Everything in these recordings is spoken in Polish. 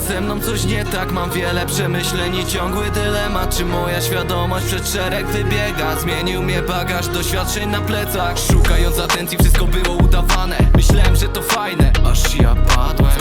ze mną coś nie tak Mam wiele przemyśleń i ciągły dylemat. Czy moja świadomość przed szereg wybiega? Zmienił mnie bagaż doświadczeń na plecach. Szukając atencji wszystko było udawane. Myślałem, że to fajne, aż ja padłem.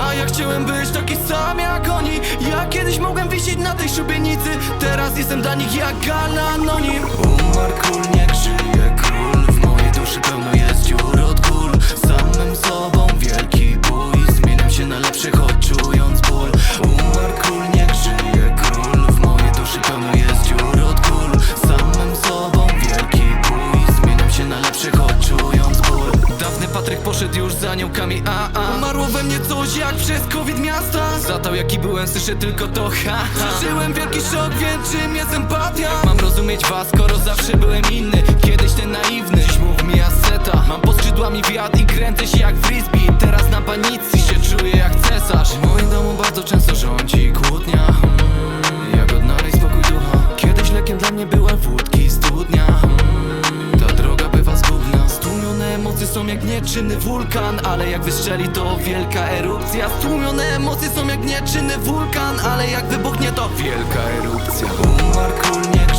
A ja chciałem być taki sam jak oni. Ja kiedyś mogłem wisieć na tej szubienicy. Teraz jestem dla nich jak gal na anonim. Umarł król, niech żyje król. W mojej duszy pełno jest dziur od kul Samym sobą wielki bój. Zmieniam się na lepszy, choć czując ból. Umarł król, niech żyje król. W mojej duszy pełno jest dziur od kul Samym sobą wielki bój. Zmieniam się na lepszy, choć czując ból. Dawny Patryk poszedł już za aniołkami, a a. Umarło we mnie coś jak przez covid miasta. Zatał jaki byłem, słyszę tylko to ha. Przeżyłem wielki szok, więc czym jest empatia? Mam rozumieć was, skoro zawsze byłem inny. Kiedyś ten naiwny, dziś mów mi asceta Mam pod skrzydłami wiatr i kręcę się jak frisbee. Teraz na panicy się czuję jak cesarz. W moim domu bardzo często rządzi są jak nieczynny wulkan Ale jak wystrzeli to wielka erupcja. Stłumione emocje są jak nieczynny wulkan Ale jak wybuchnie to wielka erupcja. Umarł król, niech